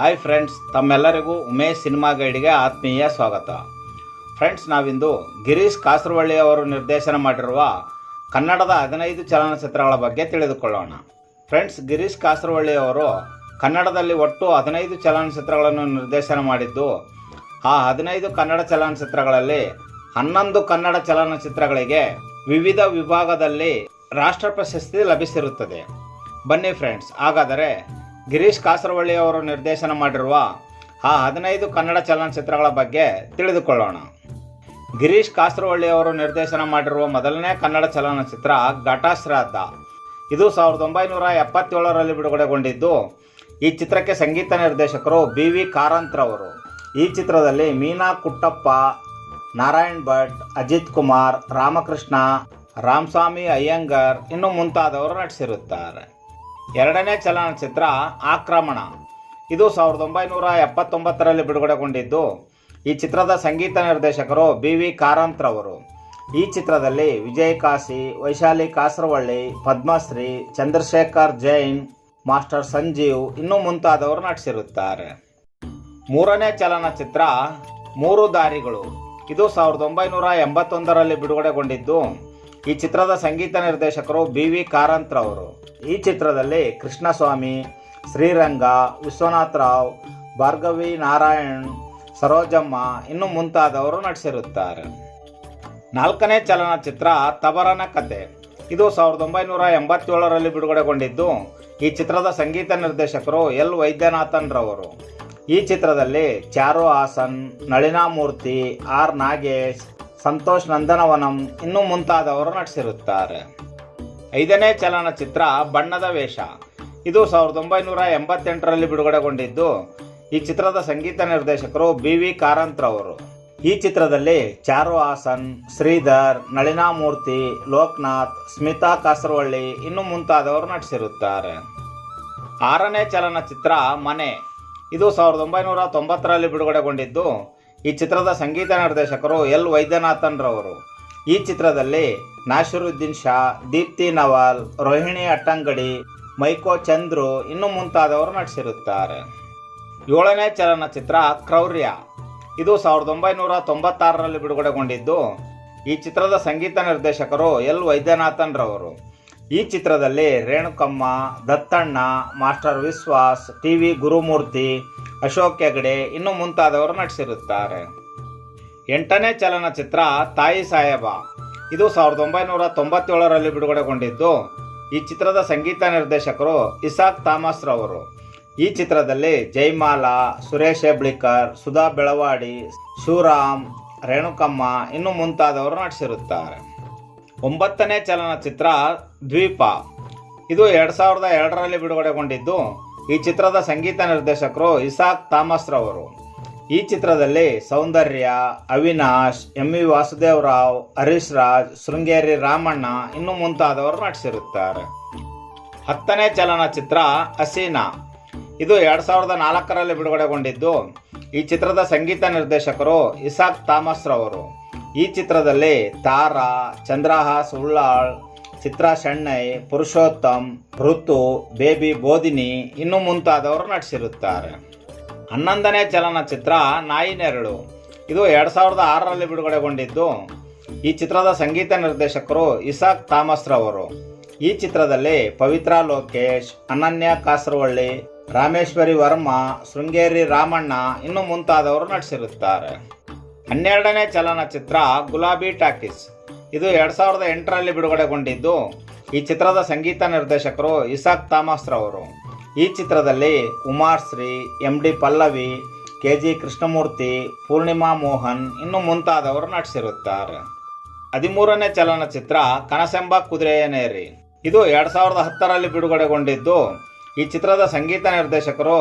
Hi friends ತಮ್ಮೆಲ್ಲರಿಗೂ Umesh cinema ಗೈಡ್ಗೆ ಆತ್ಮೀಯ ಸ್ವಾಗತ. ಫ್ರೆಂಡ್ಸ್ ನಾವಿಂದು ಗಿರೀಶ್ ಕಾಸರವಳ್ಳಿ ಅವರು ನಿರ್ದೇಶನ ಮಾಡಿರುವ ಕನ್ನಡದ ಹದಿನೈದು ಚಲನಚಿತ್ರಗಳ ಬಗ್ಗೆ ತಿಳಿದುಕೊಳ್ಳೋಣ. ಫ್ರೆಂಡ್ಸ್ ಗಿರೀಶ್ ಕಾಸರವಳ್ಳಿ ಅವರು ಕನ್ನಡದಲ್ಲಿ ಒಟ್ಟು ಹದಿನೈದು ಚಲನಚಿತ್ರಗಳನ್ನು ನಿರ್ದೇಶನ ಮಾಡಿದ್ದು, ಆ ಹದಿನೈದು ಕನ್ನಡ ಚಲನಚಿತ್ರಗಳಲ್ಲಿ ಹನ್ನೊಂದು ಕನ್ನಡ ಚಲನಚಿತ್ರಗಳಿಗೆ ವಿವಿಧ ವಿಭಾಗದಲ್ಲಿ ರಾಷ್ಟ್ರ ಪ್ರಶಸ್ತಿ ಲಭಿಸಿರುತ್ತದೆ. ಬನ್ನಿ ಫ್ರೆಂಡ್ಸ್ ಹಾಗಾದರೆ ಗಿರೀಶ್ ಕಾಸರವಳ್ಳಿ ಅವರು ನಿರ್ದೇಶನ ಮಾಡಿರುವ ಆ ಹದಿನೈದು ಕನ್ನಡ ಚಲನಚಿತ್ರಗಳ ಬಗ್ಗೆ ತಿಳಿದುಕೊಳ್ಳೋಣ. ಗಿರೀಶ್ ಕಾಸರವಳ್ಳಿ ಅವರು ನಿರ್ದೇಶನ ಮಾಡಿರುವ ಮೊದಲನೇ ಕನ್ನಡ ಚಲನಚಿತ್ರ ಘಟಶ್ರಾದ್ದ. ಇದು ಸಾವಿರದ ಒಂಬೈನೂರ ಎಪ್ಪತ್ತೇಳರಲ್ಲಿ ಬಿಡುಗಡೆಗೊಂಡಿದ್ದು, ಈ ಚಿತ್ರಕ್ಕೆ ಸಂಗೀತ ನಿರ್ದೇಶಕರು ಬಿ ವಿ ಕಾರಂತ್ರವರು ಈ ಚಿತ್ರದಲ್ಲಿ ಮೀನಾ ಕುಟ್ಟಪ್ಪ, ನಾರಾಯಣ್ ಭಟ್, ಅಜಿತ್ ಕುಮಾರ್, ರಾಮಕೃಷ್ಣ, ರಾಮಸ್ವಾಮಿ ಅಯ್ಯಂಗರ್ ಇನ್ನು ಮುಂತಾದವರು ನಟಿಸಿರುತ್ತಾರೆ. ಎರಡನೇ ಚಲನಚಿತ್ರ ಆಕ್ರಮಣ. ಇದು ಸಾವಿರದ ಒಂಬೈನೂರ ಎಪ್ಪತ್ತೊಂಬತ್ತರಲ್ಲಿ ಬಿಡುಗಡೆಗೊಂಡಿದ್ದು, ಈ ಚಿತ್ರದ ಸಂಗೀತ ನಿರ್ದೇಶಕರು ಬಿ ವಿ ಕಾರಂತ್ರವರು ಈ ಚಿತ್ರದಲ್ಲಿ ವಿಜಯ್ ಕಾಶಿ, ವೈಶಾಲಿ ಕಾಸರವಳ್ಳಿ, ಪದ್ಮಶ್ರೀ, ಚಂದ್ರಶೇಖರ್ ಜೈನ್, ಮಾಸ್ಟರ್ ಸಂಜೀವ್ ಇನ್ನೂ ಮುಂತಾದವರು ನಟಿಸಿರುತ್ತಾರೆ. ಮೂರನೇ ಚಲನಚಿತ್ರ ಮೂರು ದಾರಿಗಳು. ಇದು ಸಾವಿರದ ಒಂಬೈನೂರ ಎಂಬತ್ತೊಂದರಲ್ಲಿ ಬಿಡುಗಡೆಗೊಂಡಿದ್ದು ಈ ಚಿತ್ರದ ಸಂಗೀತ ನಿರ್ದೇಶಕರು ಬಿ ವಿ ಕಾರಂತ್ರವರು ಈ ಚಿತ್ರದಲ್ಲಿ ಕೃಷ್ಣಸ್ವಾಮಿ, ಶ್ರೀರಂಗ, ವಿಶ್ವನಾಥ್ ರಾವ್, ಭಾರ್ಗವಿ ನಾರಾಯಣ್, ಸರೋಜಮ್ಮ ಇನ್ನು ಮುಂತಾದವರು ನಟಿಸಿರುತ್ತಾರೆ. ನಾಲ್ಕನೇ ಚಲನಚಿತ್ರ ತಬರನ ಕತೆ. ಇದು ಸಾವಿರದ ಒಂಬೈನೂರ ಎಂಬತ್ತೇಳರಲ್ಲಿ ಬಿಡುಗಡೆಗೊಂಡಿದ್ದು ಈ ಚಿತ್ರದ ಸಂಗೀತ ನಿರ್ದೇಶಕರು ಎಲ್ ವೈದ್ಯನಾಥನ್ ರವರು. ಈ ಚಿತ್ರದಲ್ಲಿ ಚಾರು ಹಾಸನ್ ನಳಿನಾಮೂರ್ತಿ ಆರ್ ನಾಗೇಶ್ ಸಂತೋಷ್ ನಂದನವನಂ ಇನ್ನು ಮುಂತಾದವರು ನಟಿಸಿರುತ್ತಾರೆ. ಐದನೇ ಚಲನಚಿತ್ರ ಬಣ್ಣದ ವೇಷ. ಇದು ಸಾವಿರದ ಒಂಬೈನೂರ ಎಂಬತ್ತೆಂಟರಲ್ಲಿ ಬಿಡುಗಡೆಗೊಂಡಿದ್ದು, ಈ ಚಿತ್ರದ ಸಂಗೀತ ನಿರ್ದೇಶಕರು ಬಿ ವಿ ಕಾರಂತ್ರವರು ಈ ಚಿತ್ರದಲ್ಲಿ ಚಾರು ಹಾಸನ್, ಶ್ರೀಧರ್ ನಳಿನಾಮೂರ್ತಿ ಲೋಕನಾಥ್, ಸ್ಮಿತಾ ಕಾಸರವಳ್ಳಿ ಇನ್ನು ಮುಂತಾದವರು ನಟಿಸಿರುತ್ತಾರೆ. ಆರನೇ ಚಲನಚಿತ್ರ ಮನೆ. ಇದು ಸಾವಿರದ ಒಂಬೈನೂರ ತೊಂಬತ್ತರಲ್ಲಿ ಬಿಡುಗಡೆಗೊಂಡಿದ್ದು ಈ ಚಿತ್ರದ ಸಂಗೀತ ನಿರ್ದೇಶಕರು ಎಲ್ ವೈದ್ಯನಾಥನ್ರವರು. ಈ ಚಿತ್ರದಲ್ಲಿ ನಾಸಿರುದ್ದೀನ್ ಶಾ, ದೀಪ್ತಿ ನವಾಲ್, ರೋಹಿಣಿ ಅಟ್ಟಂಗಡಿ, ಮೈಕೋ ಚಂದ್ರು ಇನ್ನು ಮುಂತಾದವರು ನಟಿಸಿರುತ್ತಾರೆ. ಏಳನೇ ಚಲನಚಿತ್ರ ಕ್ರೌರ್ಯ. ಇದು ಸಾವಿರದ ಒಂಬೈನೂರ ತೊಂಬತ್ತಾರರಲ್ಲಿ ಬಿಡುಗಡೆಗೊಂಡಿದ್ದು. ಈ ಚಿತ್ರದ ಸಂಗೀತ ನಿರ್ದೇಶಕರು ಎಲ್ ವೈದ್ಯನಾಥನ್ ರವರು ಈ ಚಿತ್ರದಲ್ಲಿ Renukamma, Dattanna, master Vishwas, T V Gurumurthy, Ashok Hegde ಇನ್ನು ಮುಂತಾದವರು ನಟಿಸಿರುತ್ತಾರೆ. ಎಂಟನೇ ಚಲನಚಿತ್ರ ತಾಯಿ ಸಾಹೇಬ. ಇದು ಸಾವಿರದ ಒಂಬೈನೂರ ತೊಂಬತ್ತೇಳರಲ್ಲಿ ಬಿಡುಗಡೆಗೊಂಡಿದ್ದು, ಈ ಚಿತ್ರದ ಸಂಗೀತ ನಿರ್ದೇಶಕರು ಇಸಾಕ್ ಥಾಮಸ್ ರವರು. ಈ ಚಿತ್ರದಲ್ಲಿ ಜೈಮಾಲಾ ಸುರೇಶ್ ಹೆಬ್ಳಿಕರ್, ಸುಧಾ ಬೆಳವಾಡಿ ಶಿವರಾಮ್ ರೇಣುಕಮ್ಮ ಇನ್ನು ಮುಂತಾದವರು ನಟಿಸಿರುತ್ತಾರೆ. ಒಂಬತ್ತನೇ ಚಲನಚಿತ್ರ ದ್ವೀಪ. ಇದು ಎರಡು ಸಾವಿರದ ಎರಡರಲ್ಲಿ ಬಿಡುಗಡೆಗೊಂಡಿದ್ದು, ಈ ಚಿತ್ರದ ಸಂಗೀತ ನಿರ್ದೇಶಕರು ಇಸಾಕ್ ಥಾಮಸ್ ರವರು ಈ ಚಿತ್ರದಲ್ಲಿ ಸೌಂದರ್ಯ, ಅವಿನಾಶ್, ಎಂ ವಿ ವಾಸುದೇವರಾವ್, ಹರೀಶ್ ರಾಜ್, ಶೃಂಗೇರಿ ರಾಮಣ್ಣ ಇನ್ನು ಮುಂತಾದವರು ನಟಿಸಿರುತ್ತಾರೆ. ಹತ್ತನೇ ಚಲನಚಿತ್ರ ಹಸೀನಾ. ಇದು ಎರಡು ಸಾವಿರದ ನಾಲ್ಕರಲ್ಲಿ ಬಿಡುಗಡೆಗೊಂಡಿದ್ದು, ಈ ಚಿತ್ರದ ಸಂಗೀತ ನಿರ್ದೇಶಕರು ಇಸಾಕ್ ಥಾಮಸ್ ರವರು ಈ ಚಿತ್ರದಲ್ಲಿ ತಾರಾ ಚಂದ್ರಹಾಸ್ ಉಳ್ಳಾಳ್ ಚಿತ್ರಾ ಶೆಣ್ಣೈ, ಪುರುಷೋತ್ತಮ್, ಋತು, ಬೇಬಿ ಬೋಧಿನಿ ಇನ್ನು ಮುಂತಾದವರು ನಟಿಸಿರುತ್ತಾರೆ. ಹನ್ನೊಂದನೇ ಚಲನಚಿತ್ರ ನಾಯಿ ನೆರಳು. ಇದು ಎರಡು ಸಾವಿರದ ಆರರಲ್ಲಿ ಬಿಡುಗಡೆಗೊಂಡಿದ್ದು. ಈ ಚಿತ್ರದ ಸಂಗೀತ ನಿರ್ದೇಶಕರು ಇಸಾಕ್ ಥಾಮಸ್ ರವರು. ಈ ಚಿತ್ರದಲ್ಲಿ ಪವಿತ್ರ ಲೋಕೇಶ್, ಅನನ್ಯ ಕಾಸರವಳ್ಳಿ, ರಾಮೇಶ್ವರಿ ವರ್ಮಾ, ಶೃಂಗೇರಿ ರಾಮಣ್ಣ ಇನ್ನು ಮುಂತಾದವರು ನಟಿಸಿರುತ್ತಾರೆ. ಹನ್ನೆರಡನೇ ಚಲನಚಿತ್ರ ಗುಲಾಬಿ ಟಾಕೀಸ್. ಇದು ಎರಡು ಸಾವಿರದ ಎಂಟರಲ್ಲಿ ಬಿಡುಗಡೆಗೊಂಡಿದ್ದು, ಈ ಚಿತ್ರದ ಸಂಗೀತ ನಿರ್ದೇಶಕರು ಇಸಾಕ್ ಥಾಮಸ್ ರವರು. ಈ ಚಿತ್ರದಲ್ಲಿ Umashree M D Pallavi, K G Krishnamurthy, Poornima Mohan ಇನ್ನು ಮುಂತಾದವರು ನಟಿಸಿರುತ್ತಾರೆ. ಹದಿಮೂರನೇ ಚಲನಚಿತ್ರ ಕನಸೆಂಬ ಕುದುರೆಯನೇರಿ ಇದು ಎರಡು ಸಾವಿರದ ಹತ್ತರಲ್ಲಿ ಬಿಡುಗಡೆಗೊಂಡಿದ್ದು, ಈ ಚಿತ್ರದ ಸಂಗೀತ ನಿರ್ದೇಶಕರು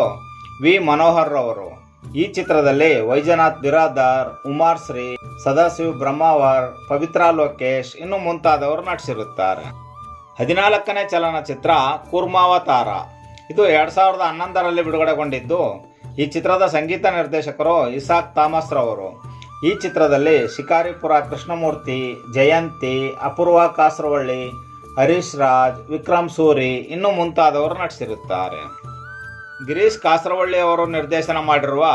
ವಿ. ಮನೋಹರ್ ರವರು. ಈ ಚಿತ್ರದಲ್ಲಿ ವೈಜನಾಥ್ ಬಿರಾದಾರ್ ಉಮಾರ್ ಶ್ರೀ, ಸದಾಶಿವ್ ಬ್ರಹ್ಮಾವರ್, ಪವಿತ್ರ ಲೋಕೇಶ್ ಇನ್ನು ಮುಂತಾದವರು ನಟಿಸಿರುತ್ತಾರೆ. ಹದಿನಾಲ್ಕನೇ ಚಲನಚಿತ್ರ ಕೂರ್ಮಾವತಾರ. ಇದು ಎರಡು ಸಾವಿರದ ಹನ್ನೊಂದರಲ್ಲಿ ಬಿಡುಗಡೆಗೊಂಡಿದ್ದು, ಈ ಚಿತ್ರದ ಸಂಗೀತ ನಿರ್ದೇಶಕರು ಇಸಾಕ್ ಥಾಮಸ್ ರವರು. ಈ ಚಿತ್ರದಲ್ಲಿ ಶಿಕಾರಿಪುರ ಕೃಷ್ಣಮೂರ್ತಿ, ಜಯಂತಿ, ಅಪೂರ್ವ ಕಾಸರವಳ್ಳಿ, ಹರೀಶ್ ರಾಜ್, ವಿಕ್ರಮ್ ಸೂರಿ ಇನ್ನು ಮುಂತಾದವರು ನಟಿಸಿರುತ್ತಾರೆ. ಗಿರೀಶ್ ಕಾಸರವಳ್ಳಿ ಅವರು ನಿರ್ದೇಶನ ಮಾಡಿರುವ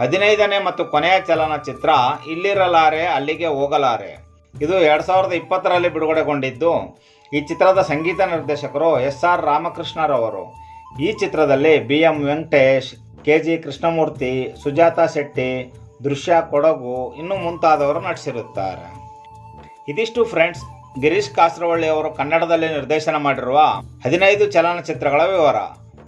ಹದಿನೈದನೇ ಮತ್ತು ಕೊನೆಯ ಚಲನಚಿತ್ರ ಇಲ್ಲಿರಲಾರೆ, ಅಲ್ಲಿಗೆ ಹೋಗಲಾರೆ. ಇದು ಎರಡು ಸಾವಿರದ ಇಪ್ಪತ್ತರಲ್ಲಿ ಬಿಡುಗಡೆಗೊಂಡಿದ್ದು, ಈ ಚಿತ್ರದ ಸಂಗೀತ ನಿರ್ದೇಶಕರು ಎಸ್ ಆರ್ ರಾಮಕೃಷ್ಣರವರು. ಈ ಚಿತ್ರದಲ್ಲಿ B M Venkatesh, K G Krishnamurthy, Sujatha Shetty, Drishya Kodagu ಇನ್ನು ಮುಂತಾದವರು ನಟಿಸಿರುತ್ತಾರೆ. ಇದಿಷ್ಟು ಫ್ರೆಂಡ್ಸ್, ಗಿರೀಶ್ ಕಾಸರವಳ್ಳಿ ಅವರು ಕನ್ನಡದಲ್ಲಿ ನಿರ್ದೇಶನ ಮಾಡಿರುವ ಹದಿನೈದು ಚಲನಚಿತ್ರಗಳ ವಿವರ.